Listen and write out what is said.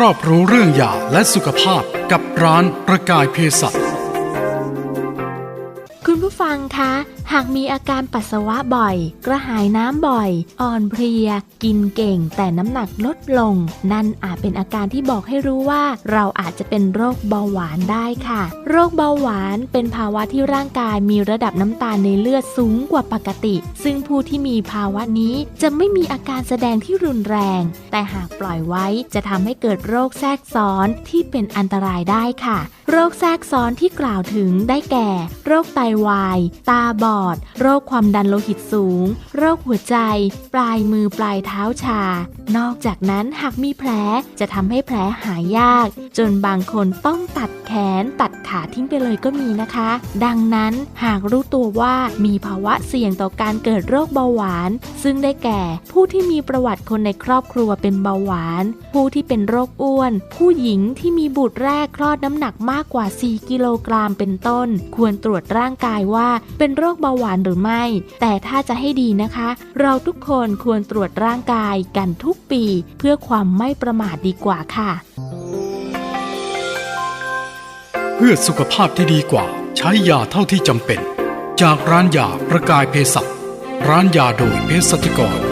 รอบรู้เรื่องยาและสุขภาพกับร้านประกายเภสัช คุณผู้ฟังคะ หากมีอาการปัสสาวะบ่อย กระหายน้ำบ่อย อ่อนเพลีย กินเก่ง แต่น้ำหนักลดลง นั่นอาจเป็นอาการที่บอกให้รู้ว่า เราอาจจะเป็นโรคเบาหวานได้ค่ะ โรคเบาหวานเป็นภาวะที่ร่างกายมีระดับน้ำตาลในเลือดสูงกว่าปกติ ซึ่งผู้ที่มีภาวะนี้จะไม่มีอาการแสดงที่รุนแรง แต่หากปล่อยไว้จะทำให้เกิดโรคแทรกซ้อนที่เป็นอันตรายได้ค่ะ โรคแทรกซ้อนที่กล่าวถึงได้แก่ โรคไตวาย ตาบอด โรคความดันโลหิตสูง โรคหัวใจ ปลายมือปลายเท้าชา นอกจากนั้นหากมีแผลจะทำให้แผลหายยาก จนบางคนต้องตัดแขนตัดขาทิ้งไปเลยก็มีนะคะ ดังนั้นหากรู้ตัวว่ามีภาวะเสี่ยงต่อการเกิดโรคเบาหวาน ซึ่งได้แก่ผู้ที่มีประวัติคนในครอบครัวเป็นเบาหวาน ผู้ที่เป็นโรคอ้วน ผู้หญิงที่มีบุตรแรกคลอดน้ำหนักมากกว่า 4 กิโลกรัมเป็นต้น ควรตรวจร่างกายว่าเป็นโรคเบาหวานหรือไม่ แต่ถ้าจะให้ดีนะคะ เราทุกคนควรตรวจร่างกายกันทุกปี เพื่อความไม่ประมาทดีกว่าค่ะ เพื่อสุขภาพที่ดีกว่า ใช้ยาเท่าที่จำเป็น จากร้านยาประกายเภสัชร้านยาโดยเภสัชกร